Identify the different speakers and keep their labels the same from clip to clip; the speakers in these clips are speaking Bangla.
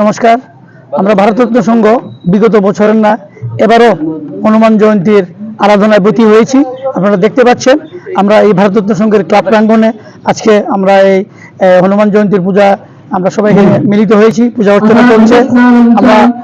Speaker 1: নমস্কার, আমরা ভারতরত্ন সংঘ, বিগত বছরের না, এবারও হনুমান জয়ন্তীর আরাধনায় ব্রতী হয়েছি। আপনারা দেখতে পাচ্ছেন, আমরা এই ভারতরত্ন সংঘের ক্লাব প্রাঙ্গনে আজকে আমরা এই হনুমান জয়ন্তীর পূজা, আমরা সবাই মিলিত হয়েছি, পূজা অর্চনা করছে। আমরা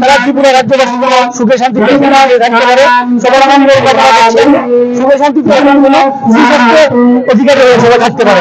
Speaker 1: সারা ত্রিপুরা রাজ্যবাসী সুখে পারে সবার আনন্দ সুখে শ্রীকৃষ্ণ অধিকারী সবাই থাকতে পারে